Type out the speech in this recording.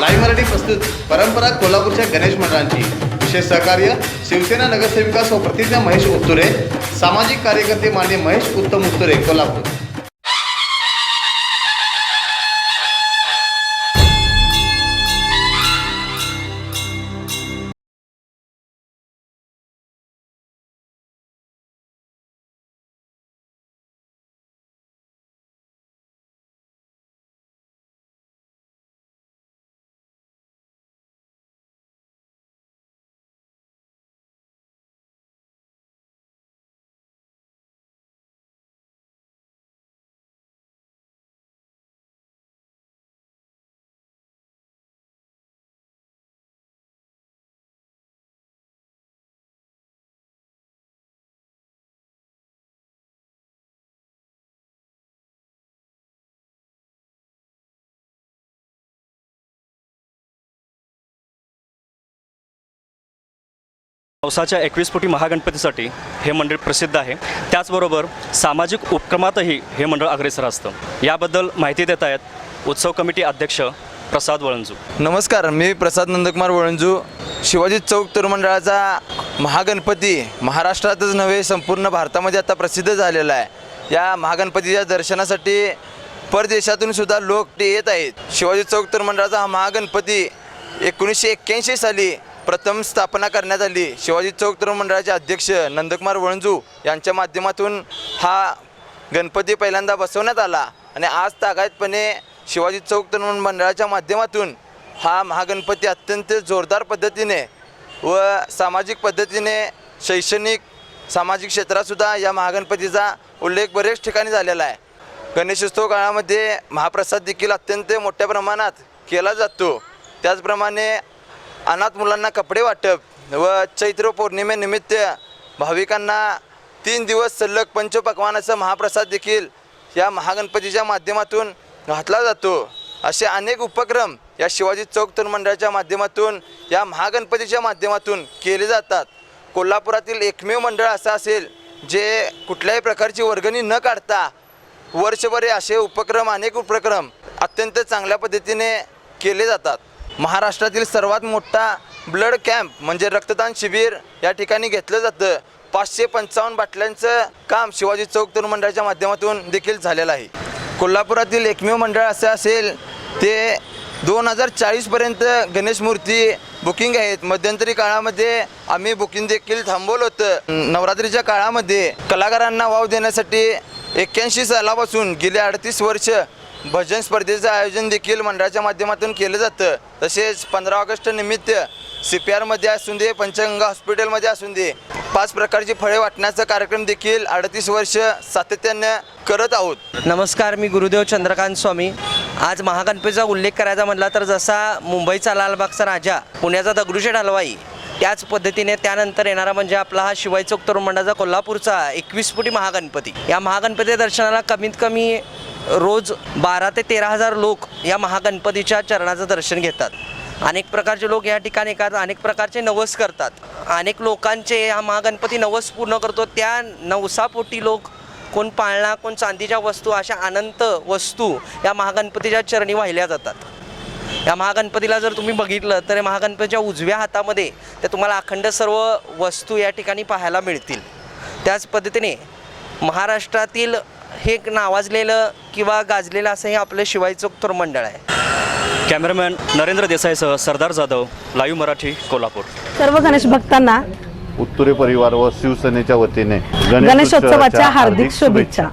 Live Marathi प्रस्तुत परंपरा कोल्हापूरच्या गणेश मंडळांची. विशेष सहकार्य शिवसेना नगरसेविका सौ प्रतिज्ञा महेश उत्तुरे सामाजिक कार्यकर्ते मान्य महेश उत्तम उत्तुरे कोल्हापूर. पावसाच्या एकवीस फुटी महागणपतीसाठी हे मंडळ प्रसिद्ध आहे. त्याचबरोबर सामाजिक उपक्रमातही हे मंडळ अग्रेसर असतं. याबद्दल माहिती देत आहेत उत्सव कमिटी अध्यक्ष प्रसाद वळंजू. नमस्कार मी प्रसाद नंदकुमार वळंजू. शिवाजी चौक तरुण मंडळाचा महागणपती महाराष्ट्रातच नव्हे संपूर्ण भारतामध्ये आता प्रसिद्ध झालेला आहे. या महागणपतीच्या दर्शनासाठी परदेशातून सुद्धा लोक ते येत आहेत. शिवाजी चौक तरुण मंडळाचा हा महागणपती एकोणीसशे एक्क्याऐंशी साली प्रथम स्थापना करण्यात आली. शिवाजी चौक तरुण मंडळाचे अध्यक्ष नंदकुमार वणजू यांच्या माध्यमातून हा गणपती पहिल्यांदा बसवण्यात आला आणि आज तागायतपणे शिवाजी चौक तरुण मंडळाच्या माध्यमातून हा महागणपती अत्यंत जोरदार पद्धतीने व सामाजिक पद्धतीने शैक्षणिक सामाजिक क्षेत्रातसुद्धा या महागणपतीचा उल्लेख बरेच ठिकाणी झालेला आहे. गणेशोत्सव काळामध्ये महाप्रसाद देखील अत्यंत मोठ्या प्रमाणात केला जातो. त्याचप्रमाणे अनाथ मुलांना कपडे वाटप व चैत्र पौर्णिमेनिमित्त भाविकांना तीन दिवस सलग पंचपक्वानाचा महाप्रसाद देखील या महागणपतीच्या माध्यमातून घातला जातो. असे अनेक उपक्रम या शिवाजी चौक तरुण मंडळाच्या माध्यमातून या महागणपतीच्या माध्यमातून केले जातात. कोल्हापुरातील एकमेव मंडळ असं असेल जे कुठल्याही प्रकारची वर्गणी न काढता वर्षभर हे असे उपक्रम अनेक उपक्रम अत्यंत चांगल्या पद्धतीने केले जातात. महाराष्ट्रातील सर्वात मोठा ब्लड कॅम्प म्हणजे रक्तदान शिबिर या ठिकाणी घेतलं जातं. पाचशे पंचावन्न बाटल्यांचं काम शिवाजी चौक तरुण मंडळाच्या माध्यमातून देखील झालेलं आहे. कोल्हापुरातील एकमेव मंडळ असं असेल ते दोन हजार चाळीसपर्यंत गणेश मूर्ती बुकिंग आहेत. मध्यंतरी काळामध्ये आम्ही बुकिंग देखील थांबवलं होतं. नवरात्रीच्या काळामध्ये कलाकारांना वाव देण्यासाठी एक्क्याऐंशी सालापासून गेले अडतीस वर्ष भजन स्पर्धेचं आयोजन देखील मंडळाच्या माध्यमातून केलं जातं. तसेच पंधरा ऑगस्ट निमित्त सी पी आरमध्ये असून दे पंचगंगा हॉस्पिटलमध्ये असून दे पाच प्रकारची फळे वाटण्याचा कार्यक्रम देखील अडतीस वर्ष सातत्यानं करत आहोत. नमस्कार मी गुरुदेव चंद्रकांत स्वामी. आज महागणपतीचा उल्लेख करायचा म्हटला तर जसा मुंबईचा लालबागचा राजा पुण्याचा दगडूशेठ हलवाई त्याच पद्धतीने त्यानंतर येणारा म्हणजे आपला हा शिवाई चौक तरुण मंडळाचा कोल्हापूरचा एकवीस फुटी महागणपती. या महागणपती दर्शनाला कमीत कमी रोज बारा ते तेरा हजार लोक या महागणपतीच्या चरणाचं दर्शन घेतात. अनेक प्रकारचे लोक या ठिकाणी करतात अनेक प्रकारचे नवस करतात. अनेक लोकांचे हा महागणपती नवस पूर्ण करतो. त्या नवसापोटी लोक कोण पाळणा कोण चांदीच्या वस्तू अशा अनंत वस्तू या महागणपतीच्या चरणी वाहिल्या जातात. या महागणपतीला जर तुम्ही बघितलं तर महागणपतीच्या उजव्या हातामध्ये त्या तुम्हाला अखंड सर्व वस्तू या ठिकाणी पाहायला मिळतील. त्याच पद्धतीने महाराष्ट्रातील हे एक नावाजलेलं किंवा गाजलेलं असं हे आपलं शिवाई चौक तरुण मंडळ आहे. कॅमेरामॅन नरेंद्र देसाईसह सरदार जाधव लाईव्ह मराठी कोल्हापूर. सर्व गणेश भक्तांना उत्तुरे परिवार व शिवसेनेच्या वतीने गणेशोत्सवाच्या हार्दिक शुभेच्छा.